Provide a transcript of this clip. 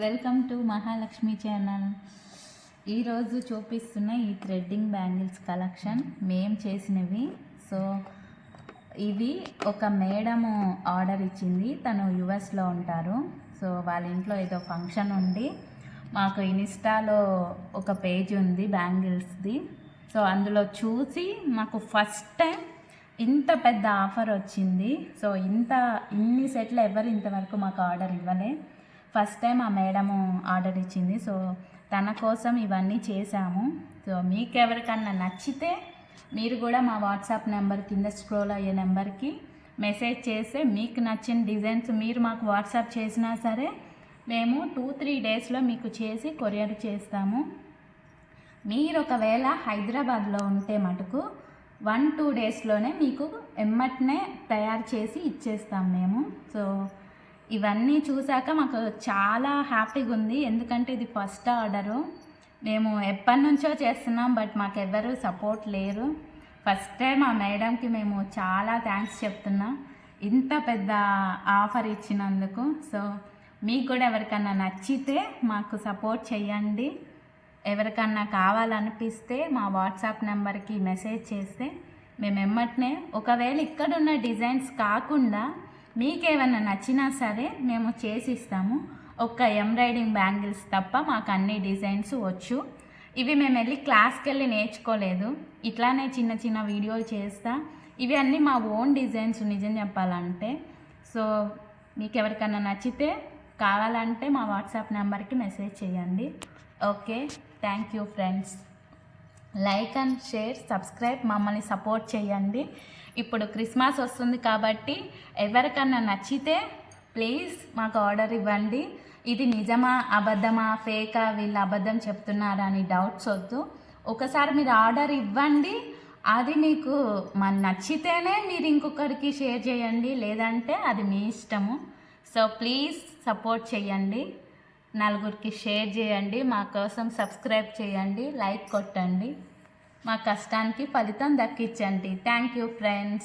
Welcome to Mahalakshmi channel. ఈరోజు చూపిస్తున్న ఈ థ్రెడ్డింగ్ బ్యాంగిల్స్ కలెక్షన్ మేం చేసినవి. సో ఇవి ఒక మేడము ఆర్డర్ ఇచ్చింది. తను యుఎస్లో ఉంటారు. సో వాళ్ళ ఇంట్లో ఏదో ఫంక్షన్ ఉంది. మాకు ఇన్స్టాలో ఒక పేజ్ ఉంది బ్యాంగిల్స్ది. సో అందులో చూసి మాకు ఫస్ట్ టైం ఇంత పెద్ద ఆఫర్ వచ్చింది. సో ఇంత ఇన్ని సెట్లు ఎవరు ఇంతవరకు మాకు ఆర్డర్ ఇవ్వలే. ఫస్ట్ టైం ఆ మేడము ఆర్డర్ ఇచ్చింది. సో తన కోసం ఇవన్నీ చేశాము. సో మీకు ఎవరికన్నా నచ్చితే మీరు కూడా మా వాట్సాప్ నెంబర్ కింద స్క్రోల్ అయ్యే నెంబర్కి మెసేజ్ చేస్తే మీకు నచ్చిన డిజైన్స్ మీరు మాకు వాట్సాప్ చేసినా సరే మేము టూ త్రీ డేస్లో మీకు చేసి కొరియర్ చేస్తాము. మీరు ఒకవేళ హైదరాబాద్లో ఉంటే మటుకు వన్ టూ డేస్లోనే మీకు ఎమ్మటనే తయారు చేసి ఇచ్చేస్తాం మేము. సో ఇవన్నీ చూసాక మాకు చాలా హ్యాపీగా ఉంది. ఎందుకంటే ఇది ఫస్ట్ ఆర్డరు. మేము ఎప్పటి నుంచో చేస్తున్నాం బట్ మాకు ఎవరు సపోర్ట్ లేరు. ఫస్ట్ టైం ఆ మేడంకి మేము చాలా థ్యాంక్స్ చెప్తున్నాం. ఇంత పెద్ద ఆఫర్ ఇచ్చినందుకు. సో మీకు కూడా ఎవరికన్నా నచ్చితే మాకు సపోర్ట్ చేయండి ఎవరికన్నా కావాలనిపిస్తే మా వాట్సాప్ నెంబర్కి మెసేజ్ చేస్తే మేము ఎమ్మటనే ఒకవేళ ఇక్కడున్న డిజైన్స్ కాకుండా మీకేమైనా నచ్చినా సరే మేము చేసి ఇస్తాము ఒక్క ఎంబ్రాయిడింగ్ బ్యాంగిల్స్ తప్ప మాకు అన్ని డిజైన్స్ వచ్చు. ఇవి మేము వెళ్ళి క్లాస్కి వెళ్ళి నేర్చుకోలేదు. ఇట్లానే చిన్న చిన్న వీడియోలు చేస్తా. ఇవి అన్నీ మా ఓన్ డిజైన్స్ నిజం చెప్పాలంటే. సో మీకు ఎవరికన్నా నచ్చితే కావాలంటే మా వాట్సాప్ నెంబర్కి మెసేజ్ చేయండి. Okay thank you friends. Like and share subscribe మమ్మల్ని సపోర్ట్ చేయండి. ఇప్పుడు క్రిస్మస్ వస్తుంది కాబట్టి ఎవరికన్నా నచ్చితే ప్లీజ్ మాకు ఆర్డర్ ఇవ్వండి. ఇది నిజమా అబద్ధమా ఫేకా వీళ్ళు అబద్ధం చెప్తున్నారా అని డౌట్స్ వద్దు. ఒకసారి మీరు ఆర్డర్ ఇవ్వండి. అది మీకు మన నచ్చితేనే మీరు ఇంకొకరికి షేర్ చేయండి. లేదంటే అది మీ ఇష్టము. సో ప్లీజ్ సపోర్ట్ చేయండి. నలుగురికి షేర్ చేయండి మా కోసం సబ్స్క్రైబ్ చేయండి లైక్ కొట్టండి. మా కష్టానికి ఫలితం దక్కించండి. Thank you friends